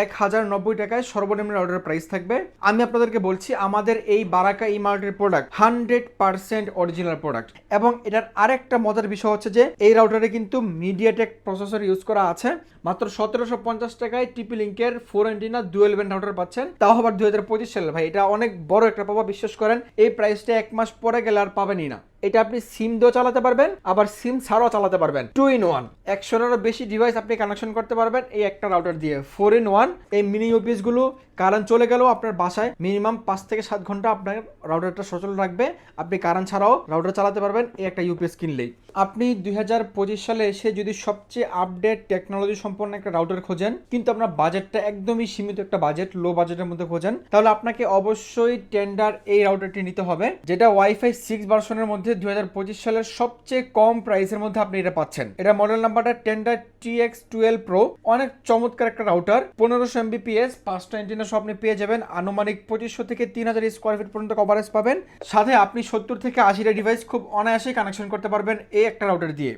এক হাজার নব্বই টাকায় সর্বনিম্ন রাউটারের প্রাইস থাকবে। আমি আপনাদেরকে বলছি, আমাদের এই Baraka E মার্টের product hundred percent original product এবং এটার আরেকটা মজার বিষয় হচ্ছে যে, এই রাউটারে কিন্তু মিডিয়াটেক প্রসেসর ইউজ করা আছে। মাত্র সতেরোশো পঞ্চাশ টাকায় টিপি লিঙ্কের four antenna dual band router পাচ্ছেন। তাও আবার দুই হাজার পঁচিশ সালে। ভাই, এটা অনেক বড় একটা পাবা বিশ্বাস করেন। এই প্রাইসটা এক মাস পরে গেলে আর পাবেনই না। এটা আপনি সিম দিয়েও চালাতে পারবেন, আবার সিম ছাড়াও চালাতে পারবেন। টু ইন ওয়ান একশোরও বেশি ডিভাইস আপনি কানেকশন করতে পারবেন এই একটা রাউটার দিয়ে। ফোর ইন ওয়ান এই মিনি অফিসগুলো গুলো কারেন্ট চলে গেলেও আপনার বাসায় মিনিমাম পাঁচ থেকে সাত ঘণ্টা আপনার রাউটারটা সচল রাখবে। আপনি কারেন্ট ছাড়াও রাউটার চালাতে পারবেন, এই একটা ইউপিএস কিনলেই। আপনি দুই হাজার পঁচিশ সালে এসে যদি সবচেয়ে আপডেট টেকনোলজি সম্পন্ন একটা রাউটার খোঁজেন, কিন্তু আপনার বাজেটটা একদমই সীমিত একটা বাজেট লো বাজেটের মধ্যে খোঁজেন, তাহলে আপনাকে অবশ্যই টেন্ডার এই রাউটারটি নিতে হবে, যেটা ওয়াইফাই সিক্স ভার্সনের মধ্যে দুই হাজার পঁচিশ সালের সবচেয়ে কম প্রাইসের মধ্যে আপনি এটা পাচ্ছেন। এটা মডেল নাম্বারটা Tenda T X twelve pro অনেক চমৎকার একটা রাউটার, পনেরোশো এমবিপিএস পাঁচটা এন্টিনা সব আপনি পেয়ে যাবেন আনুমানিক পঁচিশশো থেকে তিন হাজার স্কোয়ার ফিট পর্যন্ত কভারেজ পাবেন। সাথে আপনি সত্তর থেকে আশিটা ডিভাইস খুব অনায়াসে কানেকশন করতে পারবেন এই একটা রাউটার দিয়ে।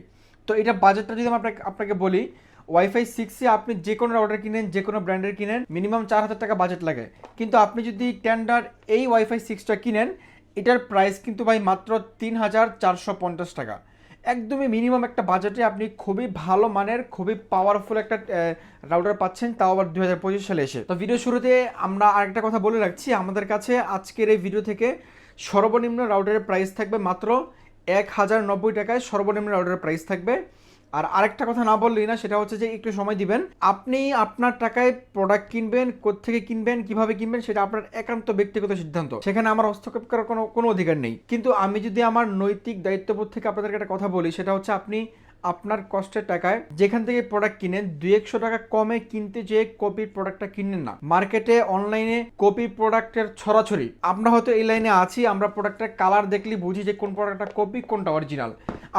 তো এটা বাজেটটা যদি আমি আপনাকে আপনাকে বলি ওয়াইফাই সিক্সে আপনি যে কোনো রাউটার কিনেন, যে কোনো ব্র্যান্ডের কিনেন মিনিমাম চার হাজার টাকা বাজেট লাগে। কিন্তু আপনি যদি টেন্ডার এই ওয়াইফাই সিক্সটা কিনেন, এটার প্রাইস কিন্তু ভাই মাত্র তিন হাজার চারশো পঞ্চাশ টাকা। একদমই মিনিমাম একটা বাজেটে আপনি খুবই ভালো মানের, খুবই পাওয়ারফুল একটা রাউটার পাচ্ছেন, তাও আবার দু হাজার পঁচিশ সালে এসে। তো ভিডিও শুরুতে আমরা আরেকটা কথা বলে রাখছি। আমাদের কাছে আজকের এই ভিডিও থেকে সর্বনিম্ন রাউটারের প্রাইস থাকবে মাত্র এক হাজার নব্বই টাকায় সর্বনিম্ন রাউটারের প্রাইস থাকবে। আর আরেকটা কথা না বললেই না, সেটা হচ্ছে যে একটু সময় দিবেন। আপনি আপনার টাকায় প্রোডাক্ট কিনবেন কোথেকে কিনবেন, কীভাবে কিনবেন, সেটা আপনার একান্ত ব্যক্তিগত সিদ্ধান্ত। সেখানে আমার হস্তক্ষেপ করার কোনো কোনো অধিকার নেই। কিন্তু আমি যদি আমার নৈতিক দায়িত্ববোধ থেকে আপনাদেরকে একটা কথা বলি, সেটা হচ্ছে আপনি আপনার কষ্টের টাকায় যেখান থেকে প্রোডাক্ট কিনেন দুই একশো টাকা কমে কিনতে যেয়ে কপি প্রোডাক্টটা কিনেন না। মার্কেটে অনলাইনে কপি প্রোডাক্টের ছড়াছড়ি। আমরা হয়তো এই লাইনে আছি, আমরা প্রোডাক্টের কালার দেখলেই বুঝি যে কোন প্রোডাক্টটা কপি কোনটা অরিজিনাল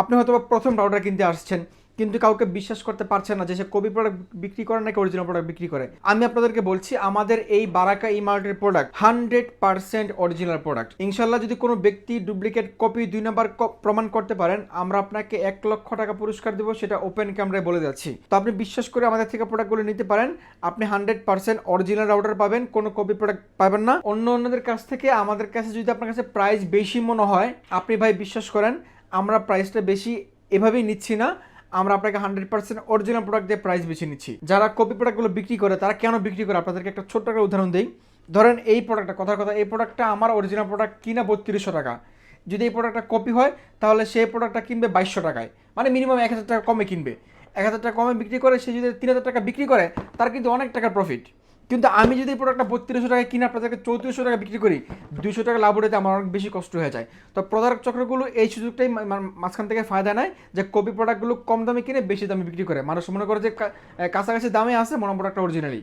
আপনি হয়তো প্রথম রাউটার কিনতে আসছেন। কিন্তু কাউকে বিশ্বাস করতে পারছে না যে সে কপি প্রোডাক্ট বিক্রি করে নাকি অরিজিনাল প্রোডাক্ট বিক্রি করে। আমি আপনাদেরকে বলছি, আমাদের এই Baraka মার্টের product hundred percent original product ইনশাল্লাহ যদি কোনো ব্যক্তি ডুপ্লিকেট কপি দুই নাম্বার প্রমাণ করতে পারেন, আমরা আপনাকে এক লক্ষ টাকা পুরস্কার দেবো, সেটা ওপেন ক্যামেরায় বলে যাচ্ছি। তো আপনি বিশ্বাস করে আমাদের থেকে প্রোডাক্টগুলো নিতে পারেন, আপনি হান্ড্রেড পার্সেন্ট অরিজিনাল রাউটার পাবেন, কোনো কপি প্রোডাক্ট পাবেন না। অন্য অন্যদের কাছ থেকে আমাদের কাছে যদি আপনার কাছে প্রাইস বেশি মনে হয়, আপনি ভাই বিশ্বাস করেন, আমরা প্রাইসটা বেশি এভাবেই নিচ্ছি না। আমরা আপনাকে হান্ড্রেড পার্সেন্ট অরিজিনাল প্রোডাক্ট দিয়ে প্রাইস বেছে নিচ্ছি। যারা কপি প্রোডাক্টগুলো বিক্রি করে, তারা কেন বিক্রি করে? আপনাদেরকে একটা ছোট্ট একটা উদাহরণ দিই। ধরেন এই প্রোডাক্টটা কথার কথা, এই প্রোডাক্টটা আমার অরিজিনাল প্রোডাক্ট কিনা বত্রিশশো টাকা। যদি এই প্রোডাক্টটা কপি হয়, তাহলে সেই প্রোডাক্টটা কিনবে বাইশশো টাকায়। মানে মিনিমাম এক হাজার টাকা কমে কিনবে। এক হাজার টাকা কমে বিক্রি করে, সে যদি তিন হাজার টাকা বিক্রি করে, তার কিন্তু অনেক টাকার প্রফিট কিন্তু আমি যদি এই প্রোডাক্টটা বত্রিশশো টাকা কিনে, আপনাদেরকে চৌত্রিশশো টাকা বিক্রি করি দুশো টাকা লাভ উঠাতে আমার অনেক বেশি কষ্ট হয়ে যায়। তো প্রতারক চক্রগুলো এই সুযোগটাই মাঝখান থেকে ফায়দা নেয় যে কপি প্রোডাক্টগুলো কম দামে কিনে বেশি দামে বিক্রি করে। মানুষ মনে করে যে কাছাকাছি দামে আছে, মনে প্রোডাক্টটা অরিজিনালি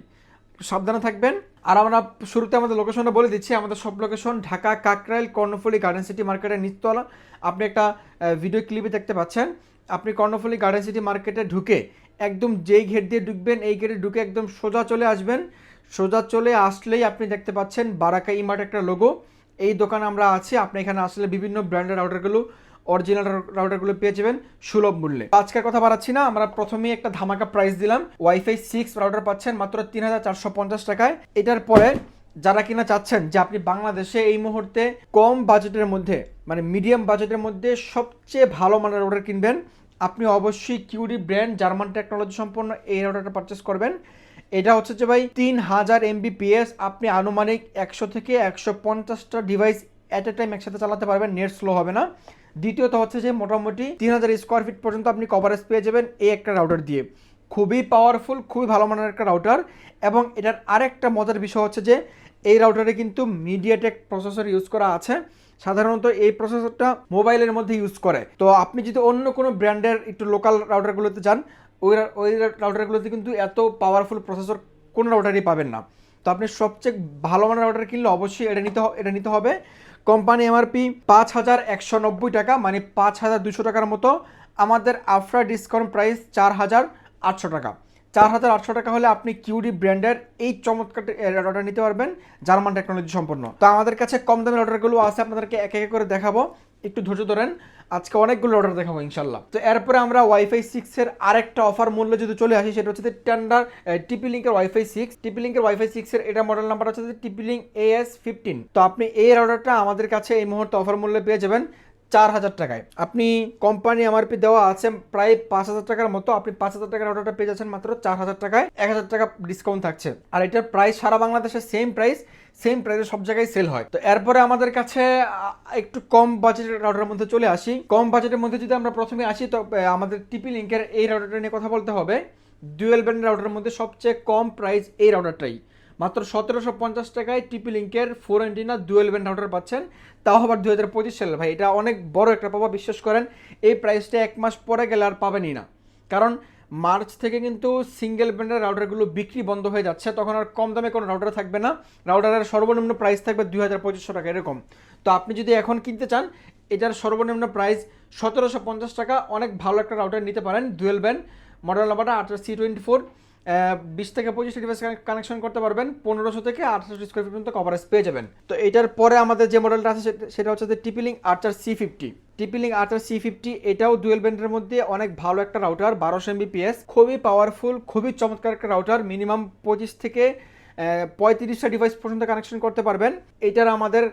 সাবধানে থাকবেন। আর আমরা শুরুতে আমাদের লোকেশনটা বলে দিচ্ছি। আমাদের সব location Dhaka Kakrail Karnaphuli garden city মার্কেটের নিচতলা। আপনি একটা ভিডিও ক্লিপে দেখতে পাচ্ছেন। আপনি কর্ণফুলি গার্ডেন সিটি মার্কেটে ঢুকে একদম যেই গেট দিয়ে ঢুকবেন, এই গেটে ঢুকে একদম সোজা চলে আসবেন। সোজা চলে আসলেই আপনি দেখতে পাচ্ছেন বারাকা ইমার্ট একটা লোগো এই দোকানে আমরা আছি, আপনি এখানে আসলে বিভিন্ন ব্র্যান্ডের রাউটারগুলো অরিজিনাল রাউটারগুলো পেয়ে যাবেন সুলভ মূল্যে। আজকের কথা বাড়াচ্ছি না, আমরা প্রথমেই একটা ধামাকা প্রাইস দিলাম। ওয়াইফাই সিক্স রাউটার পাচ্ছেন মাত্র তিন হাজার চারশো পঞ্চাশ টাকায়। এটার পরে যারা কিনা চাচ্ছেন যে আপনি বাংলাদেশে এই মুহূর্তে কম বাজেটের মধ্যে মানে মিডিয়াম বাজেটের মধ্যে সবচেয়ে ভালো মানের রাউটার কিনবেন, আপনি অবশ্যই কিউডি ব্র্যান্ড জার্মান টেকনোলজি সম্পন্ন এই রাউটারটা পারচেস করবেন। এটা হচ্ছে যে ভাই তিন হাজার এমবিপিএস আপনি আনুমানিক একশো থেকে একশো পঞ্চাশটা ডিভাইস অ্যাট এ টাইম একসাথে চালাতে পারবেন নেট স্লো হবে না। দ্বিতীয়ত হচ্ছে যে মোটামুটি তিন হাজার স্কোয়ার ফিট পর্যন্ত আপনি কভারেজ পেয়ে যাবেন এই একটা রাউটার দিয়ে। খুবই পাওয়ারফুল খুবই ভালো মানের একটা রাউটার এবং এটার আরেকটা মজার বিষয় হচ্ছে যে এই রাউটারে কিন্তু মিডিয়াটেক প্রসেসর ইউজ করা আছে। সাধারণত এই প্রসেসরটা মোবাইলের মধ্যে ইউজ করে। তো আপনি যদি অন্য কোনো ব্র্যান্ডের একটু লোকাল রাউটারগুলোতে যান ওই ওই রাউটারগুলোতে কিন্তু এত পাওয়ারফুল প্রসেসর কোনো রাউটারই পাবেন না। তো আপনি সবচেয়ে ভালো মানের রাউটার কিনলে অবশ্যই এটা নিতে এটা নিতে হবে। কোম্পানি এমআরপি পাঁচ হাজার একশো নব্বই টাকা মানে পাঁচ হাজার দুশো টাকার মতো। আমাদের আফটার ডিসকাউন্ট প্রাইস চার হাজার আটশো টাকা। চার হাজার আটশো টাকা হলে আপনি কিউডি ব্র্যান্ডের এই চমৎকার রাউটার নিতে পারবেন জার্মান টেকনোলজি সম্পন্ন। তো আমাদের কাছে কম দামের রাউটারগুলো আছে, আপনাদেরকে এক এক করে দেখাবো। একটু ধৈর্য ধরেন, আজকে অনেকগুলো অর্ডার দেখাবো ইনশাল্লাহ তো এরপরে আমরা ওয়াইফাই সিক্সের আরেকটা অফার মূল্য যদি চলে আসি, সেটা হচ্ছে টেন্ডার টিপি লিঙ্কের ওয়াইফাই সিক্স টিপি লিঙ্কের ওয়াইফাই সিক্সের এটা মডেল নাম্বার হচ্ছে টিপি লিঙ্ক এএস ফিফটিন তো আপনি এর অর্ডারটা আমাদের কাছে এই মুহূর্তে অফার মূল্যে পেয়ে যাবেন চার হাজার টাকায়। আপনি কোম্পানি এমআরপি দেওয়া আছে প্রায় পাঁচ হাজার টাকার মতো, আপনি পাঁচ হাজার টাকার অর্ডারটা পেয়ে যাচ্ছেন মাত্র চার হাজার টাকায়। এক হাজার টাকা ডিসকাউন্ট থাকছে। আর এটার প্রাইস সারা বাংলাদেশে সেম প্রাইস সেম প্রাইসে সব জায়গায় সেল হয়। তো এরপরে আমাদের কাছে একটু কম বাজেটের রাউটারের মধ্যে চলে আসি। কম বাজেটের মধ্যে যদি আমরা প্রথমে আসি, তো আমাদের টিপি লিঙ্কের এই রাউটারটা নিয়ে কথা বলতে হবে। ডুয়েল ব্যান্ড রাউটারের মধ্যে সবচেয়ে কম প্রাইস এই রাউটারটাই মাত্র সতেরোশো পঞ্চাশ টাকায় টিপি লিঙ্কের four antenna dual band router পাচ্ছেন। তাও আবার দু হাজার পঁচিশ সালে। ভাই, এটা অনেক বড় একটা পাবা বিশ্বাস করেন। এই প্রাইসটা এক মাস পরে গেলে আর পাবেনই না। কারণ মার্চ থেকে কিন্তু সিঙ্গেল ব্র্যান্ডের রাউটারগুলো বিক্রি বন্ধ হয়ে যাচ্ছে। তখন আর কম দামে কোনো রাউটার থাকবে না। রাউটারের সর্বনিম্ন প্রাইস থাকবে দুই হাজার পঁচিশশো টাকা, এরকম। তো আপনি যদি এখন কিনতে চান, এটার সর্বনিম্ন প্রাইস সতেরোশো পঞ্চাশ টাকা। অনেক ভালো একটা রাউটার নিতে পারেন ডুয়েল ব্যান্ড মডেল নাম্বারটা আঠারো সি টোয়েন্টি ফোর বিশ থেকে পঁচিশটা ডিভাইস কানেকশন করতে পারবেন, পনেরোশো থেকে আঠারোশো স্কোয়ার ফিট পর্যন্ত কভারেজ পেয়ে যাবেন। তো এটার পরে আমাদের যে মডেলটা আছে সেটা- হচ্ছে যে TP Link archer C fifty TP Link archer C fifty এটাও ডুয়েল ব্যান্ডের মধ্যে অনেক ভালো একটা রাউটার বারোশো এমবিপিএস খুবই পাওয়ারফুল খুবই চমৎকার একটা রাউটার মিনিমাম পঁচিশ থেকে পঁয়ত্রিশটা ডিভাইস পর্যন্ত কানেকশন করতে পারবেন। এটার আমাদের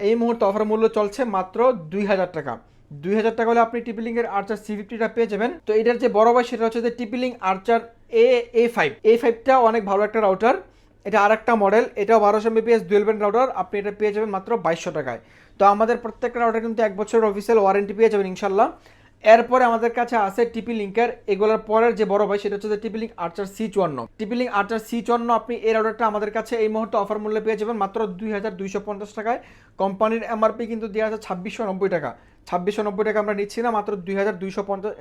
এই মুহূর্তে অফার মূল্য চলছে মাত্র দুই হাজার টাকা। দুই হাজার টাকা হলে আপনি টিপিলিং এর আর্চার সি ফিফটিটা পেয়ে যাবেন। তো এটার যে বড় ভাই, সেটা হচ্ছে যে টিপিলিং আর্চার এ এ ফাইভ এ ফাইভটা অনেক ভালো একটা রাউটার এটা আরেকটা মডেল এটাও বারোশো এমবিপিএস ডুয়েল ব্যান্ড রাউটার আপনি এটা পেয়ে যাবেন মাত্র বাইশশো টাকায়। তো আমাদের প্রত্যেকটা রাউটার কিন্তু এক বছরের অফিসিয়াল ওয়ারেন্টি পেয়ে যাবেন ইনশাল্লাহ এরপরে আমাদের কাছে আছে টিপি লিঙ্কের এগুলোর পরের যে বড় ভাই, সেটা হচ্ছে যে টিপি লিঙ্ক আর্চার সি চুয়ান্ন। টিপি লিঙ্ক আর্চার সি চুয়ান্ন আপনি এই রাউটারটা আমাদের কাছে এই মুহূর্তে অফার মূল্যে পেয়ে যাবেন মাত্র দুই হাজার দুইশো পঞ্চাশ টাকায়। কোম্পানির এমআরপি কিন্তু দেওয়া আছে ছাব্বিশশো নব্বই টাকা। ছাব্বিশশো নব্বই টাকা আমরা নিচ্ছি না, মাত্র দুই হাজার দুইশো পঞ্চাশ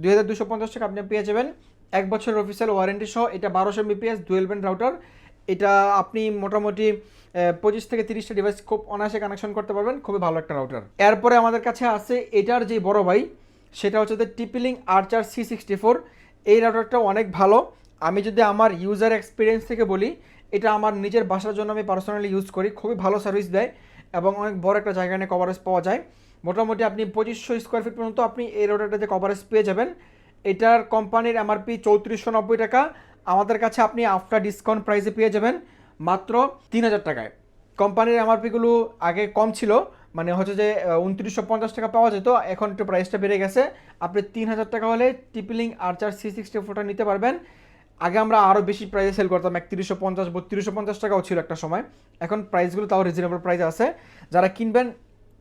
দুই হাজার দুইশো পঞ্চাশ টাকা আপনি পেয়ে যাবেন। এক বছরের অফিসিয়াল ওয়ারেন্টি সহ এটা বারোশো এমবিপিএস ডুয়েল ব্যান্ড রাউটার এটা আপনি মোটামুটি পঁচিশ থেকে তিরিশটা ডিভাইস খুব অনায়াসে কানেকশন করতে পারবেন, খুবই ভালো একটা রাউটার এরপরে আমাদের কাছে আছে এটার যে বড় ভাই, সেটা হচ্ছে TP Link archer C sixty four এই রাউটারটা অনেক ভালো। আমি যদি আমার ইউজার এক্সপিরিয়েন্স থেকে বলি, এটা আমার নিজের বাসার জন্য আমি পার্সোনালি ইউজ করি, খুবই ভালো সার্ভিস দেয় এবং অনেক বড় একটা জায়গা নিয়ে কভারেজ পাওয়া যায়। মোটামুটি আপনি পঁচিশশো স্কোয়ার ফিট পর্যন্ত আপনি এই যে কভারেজ পেয়ে যাবেন। এটার কোম্পানির এমআরপি চৌত্রিশশো নব্বই টাকা। আমাদের কাছে আপনি আফটার ডিসকাউন্ট প্রাইসে পেয়ে যাবেন মাত্র তিন হাজার টাকায়। কোম্পানির এমআরপিগুলো আগে কম ছিল মানে হচ্ছে যে উনত্রিশশো পঞ্চাশ টাকা পাওয়া যেত, এখন একটু প্রাইসটা বেড়ে গেছে। আপনি তিন হাজার টাকা হলে টিপিলিং আর্চার সি সিক্সটি ফোরটা নিতে পারবেন। আগে আমরা আরও বেশি প্রাইসে সেল করতাম, একত্রিশশো পঞ্চাশ, বত্রিশশো পঞ্চাশ টাকাও ছিল একটা সময়। এখন প্রাইসগুলো তাও রিজনেবল প্রাইস আছে। যারা কিনবেন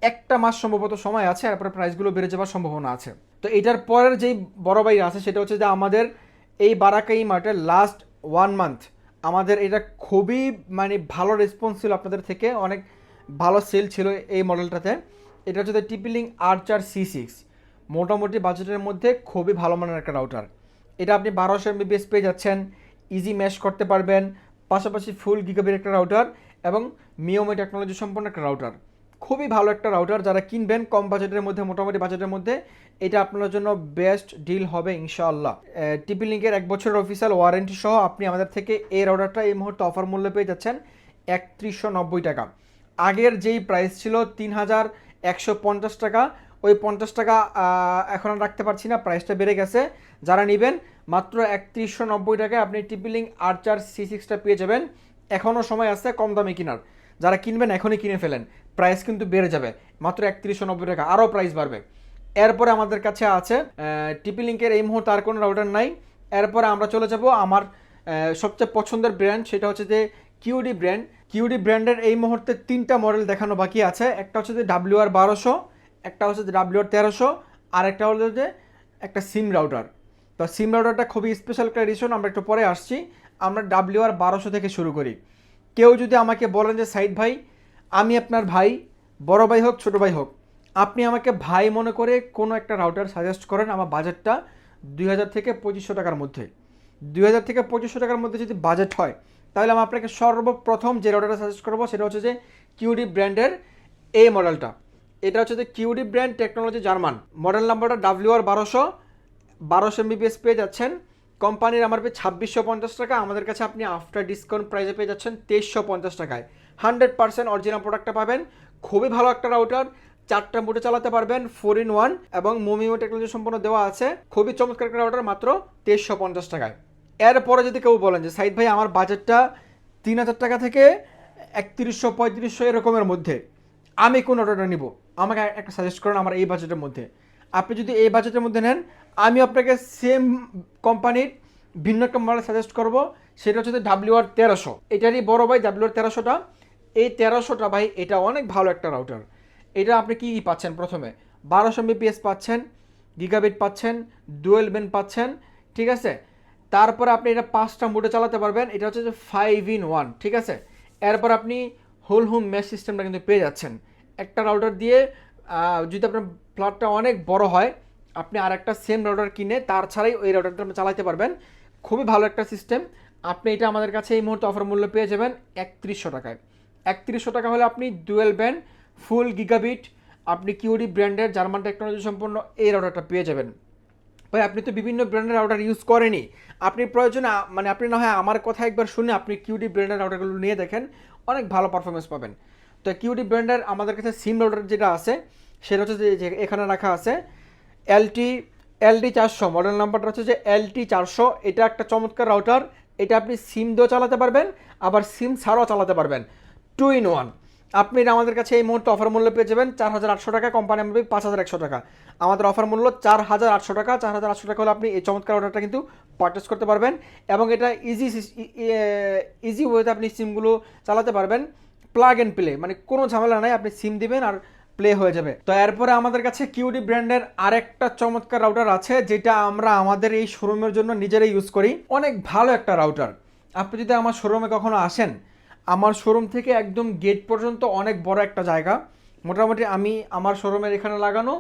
একটা মাস সম্ভবত সময় আছে তারপরে প্রাইসগুলো বেড়ে যাওয়ার সম্ভাবনা আছে। তো এটার পরের যেই বড় ভাই আছে, সেটা হচ্ছে যে আমাদের এই বারাকাই মার্টের লাস্ট ওয়ান মান্থ আমাদের এটা খুবই মানে ভালো রেসপন্স ছিল আপনাদের থেকে, অনেক ভালো সেল ছিল এই মডেলটাতে এটা হচ্ছে টিপিলিং আর্চার সি সিক্স মোটামুটি বাজেটের মধ্যে খুবই ভালো মানের একটা রাউটার এটা আপনি বারোশো এমবিপিএস পেয়ে যাচ্ছেন ইজি ম্যাশ করতে পারবেন, পাশাপাশি ফুল গিগাবির একটা রাউটার এবং মিওমি টেকনোলজি সম্পন্ন একটা রাউটার খুবই ভালো একটা রাউটার যারা কিনবেন কম বাজেটের মধ্যে, মোটামুটি বাজেটের মধ্যে, এটা আপনার জন্য বেস্ট ডিল হবে ইনশাআল্লাহ। টিপি লিঙ্কের এক বছরের অফিসিয়াল ওয়ারেন্টি সহ আপনি আমাদের থেকে এই রাউটারটা এই মুহূর্তে অফার মূল্যে পেয়ে যাচ্ছেন একত্রিশশো নব্বই টাকা। আগের যেই প্রাইস ছিল তিন হাজার একশো পঞ্চাশ টাকা, ওই পঞ্চাশ টাকা এখন আর রাখতে পারছি না প্রাইসটা বেড়ে গেছে। যারা নেবেন, মাত্র একত্রিশশো নব্বই টাকায় আপনি টিপিলিং আর্চার সি সিক্সটা পেয়ে যাবেন। এখনও সময় আছে কম দামে কেনার। যারা কিনবেন, এখনই কিনে ফেলেন। প্রাইস কিন্তু বেড়ে যাবে। মাত্র একত্রিশশো নব্বই টাকা, আরও প্রাইস বাড়বে। এরপরে আমাদের কাছে আছে টিপি লিঙ্কের এই মুহূর্তে আর কোনো রাউটার নাই। এরপরে আমরা চলে যাব আমার সবচেয়ে পছন্দের ব্র্যান্ড সেটা হচ্ছে যে কিউডি ব্র্যান্ড কিউডি ব্র্যান্ডের এই মুহূর্তে তিনটা মডেল দেখানো বাকি আছে। একটা হচ্ছে যে ডাব্লিউ আর বারোশো, একটা হচ্ছে যে ডাব্লিউ আর তেরোশো, আর একটা হলো যে একটা সিম রাউটার তো সিম রাউটারটা খুবই স্পেশাল একটা এডিশন আমরা একটু পরে আসছি। আমরা ডাব্লিউ আর বারোশো থেকে শুরু করি। কেউ যদি আমাকে বলেন যে সাইদ ভাই আমি আপনার ভাই, বড় ভাই হোক, ছোট ভাই হোক, আপনি আমাকে ভাই মনে করে কোনো একটা রাউটার সাজেস্ট করেন আমার বাজেটটা দুই হাজার থেকে পঁচিশশো টাকার মধ্যে। দুই হাজার থেকে পঁচিশশো টাকার মধ্যে যদি বাজেট হয়, তাহলে আমি আপনাকে সর্বপ্রথম যে রাউটারটা সাজেস্ট করব, সেটা হচ্ছে যে কিউডি ব্র্যান্ডের এই মডেলটা এটা হচ্ছে যে QD brand technology German. Model নাম্বারটা ডাব্লিউ আর বারোশো বারোশো এমবিপিএস পেয়ে যাচ্ছেন। কোম্পানির আমার পেয়ে ছাব্বিশশো পঞ্চাশ টাকা, আমাদের কাছে আপনি আফটার ডিসকাউন্ট প্রাইসে পেয়ে যাচ্ছেন তেইশশো পঞ্চাশ টাকায়। হান্ড্রেড পার্সেন্ট অরিজিনাল প্রোডাক্টটা পাবেন। খুবই ভালো একটা রাউটার। চারটা মোটে চালাতে পারবেন ফোর ইন ওয়ান এবং মোমিও টেকনোলজি সম্পন্ন দেওয়া আছে। খুবই চমৎকার একটা রাউটার, মাত্র তেইশশো পঞ্চাশ টাকায়। এরপরে যদি কেউ বলেন যে, সাইদ ভাই, আমার বাজেটটা তিন হাজার টাকা থেকে একত্রিশশো পঁয়ত্রিশশো এরকমের মধ্যে, আমি কোন অর্ডারটা নিব? আমাকে একটা সাজেস্ট করেন আমার এই বাজেটের মধ্যে। আপনি যদি এই বাজেটের মধ্যে নেন, আমি আপনাকে সেম কোম্পানির ভিন্ন একটা মডেল সাজেস্ট করব। সেটা হচ্ছে ডাব্লিউ আর তেরোশো। এটারই বড় ভাই ডাব্লিউ আর তেরোশোটা। এই তেরোশোটা ভাই, এটা অনেক ভালো একটা রাউটার এটা আপনি কি কি পাচ্ছেন প্রথমে? বারোশো বিপিএস পাচ্ছেন গিগাবিট পাচ্ছেন ডুয়েল বেন পাচ্ছেন, ঠিক আছে? তারপরে আপনি এটা পাঁচটা মোডে চালাতে পারবেন, এটা হচ্ছে যে ফাইভ ইন ওয়ান ঠিক আছে? এরপর আপনি হোল হোম মেশ সিস্টেমটা কিন্তু পেয়ে যাচ্ছেন। একটা রাউটার দিয়ে যদি আপনার প্লটটা অনেক বড় হয়, আপনি আর একটা সেম রাউটার কিনে, তার ছাড়াই ওই রাউটারটা আপনি চালাতে পারবেন। খুবই ভালো একটা সিস্টেম আপনি এটা আমাদের কাছে এই মুহূর্তে অফার মূল্য পেয়ে যাবেন একত্রিশশো টাকায়। একত্রিশশো টাকা হলে আপনি ডুয়েল ব্যান্ড, ফুল গিগাবিট, আপনি কিউডি ব্র্যান্ডের জার্মান টেকনোলজি সম্পন্ন এই রাউটারটা পেয়ে যাবেন। ভাই, আপনি তো বিভিন্ন ব্র্যান্ডের রাউটার ইউজ করেনি আপনি প্রয়োজনে মানে আপনি না হয় আমার কথা একবার শুনে আপনি কিউডি ব্র্যান্ডের রাউটারগুলো নিয়ে দেখেন, অনেক ভালো পারফরমেন্স পাবেন। তো কিউডি ব্র্যান্ডের আমাদের কাছে সিম রাউটার যেটা আছে, সেটা হচ্ছে যে- যে এখানে রাখা আছে এলটি এলডি চারশো মডেল নাম্বারটা হচ্ছে যে এলটি চারশো। এটা একটা চমৎকার রাউটার এটা আপনি সিম দিয়েও চালাতে পারবেন, আবার সিম ছাড়াও চালাতে পারবেন। Two in one. আপনি আমাদের কাছে এই মুহূর্তে অফার মূল্য পেয়ে যাবেন চার হাজার আটশো টাকা কোম্পানি আমাদের পাঁচ হাজার একশো টাকা। আমাদের অফার মূল্য চার হাজার আটশো টাকা, চার হাজার আটশো টাকা হলে আপনি এই চমৎকার অর্ডারটা কিন্তু পারচেস করতে পারবেন এবং এটা ইজি ইজি ওয়েতে আপনি সিমগুলো চালাতে পারবেন। প্লাগ অ্যান্ড প্লে মানে কোনো ঝামেলা নাই, আপনি সিম দিবেন আর প্লে হয়ে যাবে। তো এরপরে আমাদের কাছে কিউডি ব্র্যান্ডের আরেকটা চমৎকার রাউটার আছে, যেটা আমরা আমাদের এই শোরুমের জন্য নিজেরাই ইউজ করি। অনেক ভালো একটা রাউটার আপনি যদি আমার শোরুমে কখনো আসেন আমার শোরুম থেকে একদম গেট পর্যন্ত অনেক বড় একটা জায়গা। মোটামুটি আমি আমার শোরুমের এখানে লাগানো,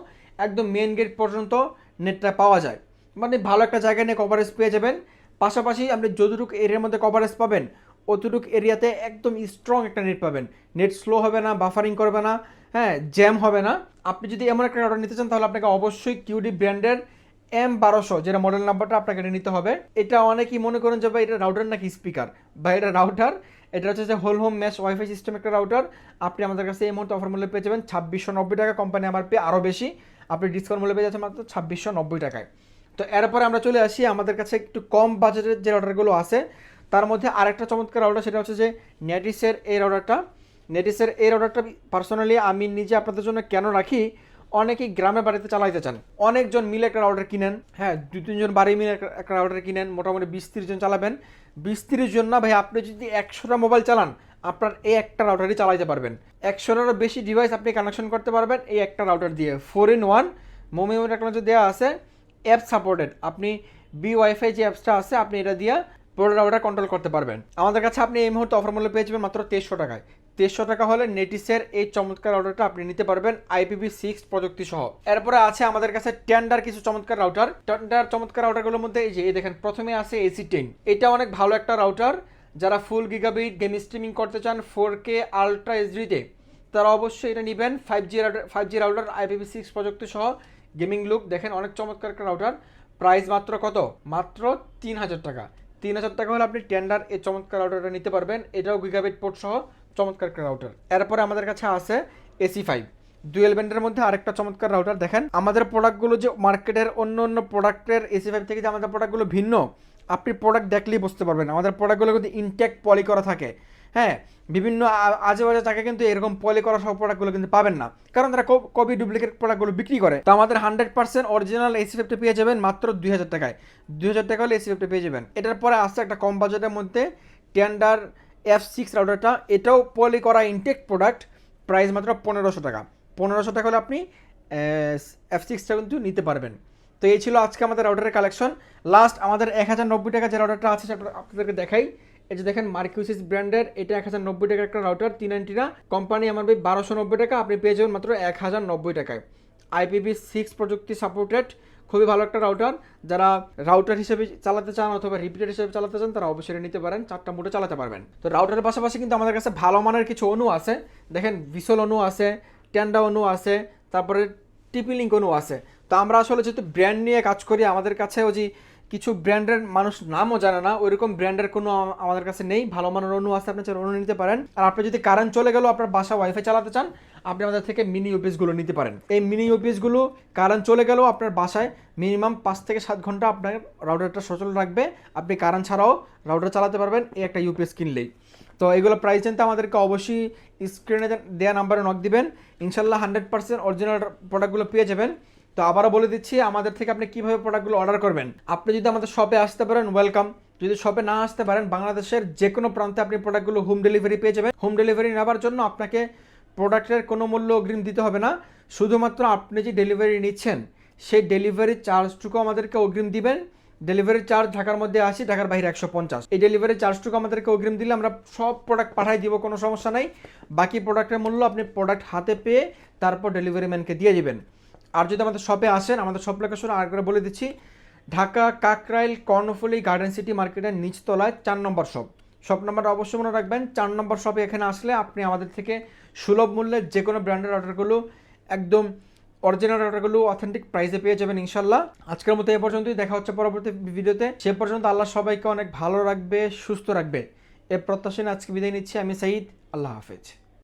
একদম মেন গেট পর্যন্ত নেটটা পাওয়া যায়। মানে ভালো একটা জায়গা নিয়ে কভারেজ পেয়ে যাবেন। পাশাপাশি আপনি যতটুকু এরিয়ার মধ্যে কভারেজ পাবেন, অতটুকু এরিয়াতে একদম স্ট্রং একটা নেট পাবেন। নেট স্লো হবে না বাফারিং করবে না হ্যাঁ জ্যাম হবে না। আপনি যদি এমন একটা অর্ডার নিতে চান, তাহলে আপনাকে অবশ্যই কিউডি ব্র্যান্ডের এম বারোশো যেটা মডেল নাম্বারটা আপনাকে নিতে হবে। এটা অনেকেই মনে করেন যে, ভাই, এটা রাউটার নাকি স্পিকার বা এটা রাউটার এটা হচ্ছে যে whole home mesh wifi system একটা রাউটার আপনি আমাদের কাছে এই মুহূর্তে অফার মূল্যে পেয়ে যাবেন ছাব্বিশশো নব্বই টাকা কোম্পানি আমার পেয়ে আরও বেশি। আপনি ডিসকাউন্ট মূল্যে পেয়ে যাচ্ছেন মাত্র ছাব্বিশশো নব্বই টাকায়। তো এরপরে আমরা চলে আসি আমাদের কাছে একটু কম বাজেটের যে রাউটারগুলো আছে, তার মধ্যে আরেকটা চমৎকার রাউটার সেটা হচ্ছে যে নেটিসের এই রাউটারটা নেটিসের এই রাউটারটা পার্সোনালি আমি নিজে আপনাদের জন্য কেন রাখি অনেকেই গ্রামে বাড়িতে চালাইতে চান। অনেকজন মিলে একটা রাউটার কিনেন। হ্যাঁ দু তিনজন বাড়ি মিলে একটা- রাউটার কিনেন, মোটামুটি বিশ, তিরিশ জন চালাবেন। বিশ, তিরিশ জন না ভাই, আপনি যদি একশোটা মোবাইল চালান, আপনার এই একটা রাউটারই চালাইতে পারবেন। একশোটারও বেশি ডিভাইস আপনি কানেকশন করতে পারবেন এই একটা রাউটার দিয়ে। ফোর ইন ওয়ান মোমিও টেকনোলজি দেওয়া আছে অ্যাপ সাপোর্টেড আপনি বি ওয়াইফাই যে অ্যাপসটা আছে, আপনি এটা দিয়ে পুরো রাউটার কন্ট্রোল করতে পারবেন। আমাদের কাছে আপনি এই মুহূর্তে অফার মূল্য পেয়ে যাবেন মাত্র তেইশশো টাকায়। তেইশশো টাকা হলে নেটিসের এই চমৎকার রাউটারটা আপনি নিতে পারবেন আইপিভি সিক্স প্রযুক্তি সহ এরপরে আছে আমাদের কাছে টেন্ডার কিছু চমৎকার রাউটার টেন্ডার চমৎকার রাউটারগুলোর মধ্যে এই যে দেখেন, প্রথমে আছে এসি টেন এটা অনেক ভালো একটা রাউটার যারা ফুল গিগাবিট গেম স্ট্রিমিং করতে চান ফোর কে আলট্রা এইচডিতে তারা অবশ্যই এটা নেবেন। Five G router five G router IPv six প্রযুক্তি সহ গেমিং লুক দেখেন, অনেক চমৎকার একটা রাউটার প্রাইস মাত্র কত? মাত্র তিন হাজার টাকা। তিন হাজার টাকা হলে আপনি টেন্ডার এই চমৎকার রাউটারটা নিতে পারবেন। এটাও গিগাবিট পোর্ট সহ। চমৎকার একটা রাউটার এরপরে আমাদের কাছে আছে এসি ফাইভ ডুয়েল ব্যান্ডের মধ্যে আরেকটা চমৎকার রাউটার দেখেন। আমাদের প্রোডাক্টগুলো যে মার্কেটের অন্য অন্য প্রোডাক্টের এসি ফাইভ থেকে যে আমাদের প্রোডাক্টগুলো ভিন্ন, আপনি প্রোডাক্ট দেখলেই বুঝতে পারবেন। আমাদের প্রোডাক্টগুলো কিন্তু ইনটেক্ট পলি করা থাকে। হ্যাঁ বিভিন্ন আ- আজে বাজে জায়গায় কিন্তু এরকম পলি করা সব প্রোডাক্টগুলো কিন্তু পাবেন না। কারণ তারা কপি ডুপ্লিকেট প্রোডাক্টগুলো বিক্রি করে। তো আমাদের হান্ড্রেড পার্সেন্ট অরিজিনাল এসি ফাইভটা পেয়ে যাবেন মাত্র দুই হাজার টাকায়। দুই হাজার টাকা হলে এসি ফাইভটা পেয়ে যাবেন। এটার পরে আসছে একটা কম বাজেটের মধ্যে টেন্ডার এফ সিক্স রাউটারটা এটাও পলি করা ইনটেক প্রোডাক্ট প্রাইস মাত্র পনেরোশো টাকা। পনেরোশো টাকা হলে আপনি এফ সিক্সটা কিন্তু নিতে পারবেন। তো এই ছিল আজকে আমাদের রাউটারের কালেকশন লাস্ট আমাদের এক হাজার নব্বই টাকা যে রাউটারটা আছে, সেটা আপনাদেরকে দেখাই। এই যে দেখেন মার্কিউসিস ব্র্যান্ডের এটা এক হাজার নব্বই টাকার একটা রাউটার তিন না কোম্পানি আমার বারোশো নব্বই টাকা, আপনি পেয়ে যাবেন মাত্র এক হাজার নব্বই টাকায়। আইপিভি সিক্স প্রযুক্তি সাপোর্টেড খুবই ভালো একটা রাউটার যারা রাউটার হিসেবে চালাতে চান অথবা রিপিটার হিসেবে চালাতে চান, তারা অবশ্যই নিতে পারেন। চারটা মোটে চালাতে পারবেন। তো রাউটারের পাশাপাশি কিন্তু আমাদের কাছে ভালো মানের কিছু অনু আছে। দেখেন ভিসল অনু আছে ট্যান্ডা অনু আছে, তারপরে টিপিলিঙ্ক অনু আছে। তো আমরা আসলে যেহেতু ব্র্যান্ড নিয়ে কাজ করি, আমাদের কাছে ওই কিছু ব্র্যান্ডের মানুষ নামও জানে না, ওইরকম ব্র্যান্ডের কোনো আমাদের কাছে নেই, ভালো মানের অনু আছে আপনি চাইলে অনু নিতে পারেন। আর আপনি যদি কারেন্ট চলে গেল আপনার বাসা ওয়াইফাই চালাতে চান, আপনি আমাদের থেকে মিনি ইউপিএসগুলো নিতে পারেন। এই মিনি ইউপিএসগুলো কারেন্ট চলে গেলেও আপনার বাসায় মিনিমাম পাঁচ থেকে সাত ঘণ্টা আপনার রাউটারটা সচল রাখবে। আপনি কারেন্ট ছাড়াও রাউটার চালাতে পারবেন, এই একটা ইউপিএস কিনলেই। তো এগুলো প্রাইস জানতে আমাদেরকে অবশ্যই স্ক্রিনে দেওয়া নাম্বারে নক দিবেন। ইনশাল্লাহ হান্ড্রেড পার্সেন্ট অরিজিনাল প্রোডাক্টগুলো পেয়ে যাবেন। তো আবারও বলে দিচ্ছি, আমাদের থেকে আপনি কীভাবে প্রোডাক্টগুলো অর্ডার করবেন? আপনি যদি আমাদের শপে আসতে পারেন ওয়েলকাম যদি শপে না আসতে পারেন, বাংলাদেশের যে কোনো প্রান্তে আপনি প্রোডাক্টগুলো হোম ডেলিভারি পেয়ে যাবেন। হোম ডেলিভারি নেওয়ার জন্য আপনাকে প্রোডাক্টের কোনো মূল্য অগ্রিম দিতে হবে না। শুধুমাত্র আপনি যে ডেলিভারি নিচ্ছেন, সেই ডেলিভারি চার্জটুকু আমাদেরকে অগ্রিম দিবেন। ডেলিভারি চার্জ ঢাকার মধ্যে আশি ঢাকার বাইরে একশো পঞ্চাশ। এই ডেলিভারি চার্জটুকু আমাদেরকে অগ্রিম দিলে আমরা সব প্রোডাক্ট পাঠাই দিব, কোনো সমস্যা নাই। বাকি প্রোডাক্টের মূল্য আপনি প্রোডাক্ট হাতে পেয়ে তারপর ডেলিভারি ম্যানকে দিয়ে দিবেন। আর যদি আমাদের শপে আসেন, আমাদের শপ লোকেশন আর করে বলে দিচ্ছি, ঢাকা কাকরাইল কর্ণফুলি গার্ডেন সিটি মার্কেটের নিচতলায় চার নম্বর শপ শপ নাম্বারটা অবশ্যই মনে রাখবেন, চার নম্বর শপে এখানে আসলে আপনি আমাদের থেকে সুলভ মূল্যে যে কোনো ব্র্যান্ডের অর্ডারগুলো একদম অরিজিনাল অর্ডারগুলো অথেন্টিক প্রাইসে পেয়ে যাবেন ইনশাল্লাহ আজকের মতো এ পর্যন্তই, দেখা হচ্ছে পরবর্তী ভিডিওতে। সে পর্যন্ত আল্লাহ সবাইকে অনেক ভালো রাখবে, সুস্থ রাখবে। এ প্রত্যাশা আজকে বিদায় নিচ্ছি, আমি সাইদ, আল্লাহ হাফেজ।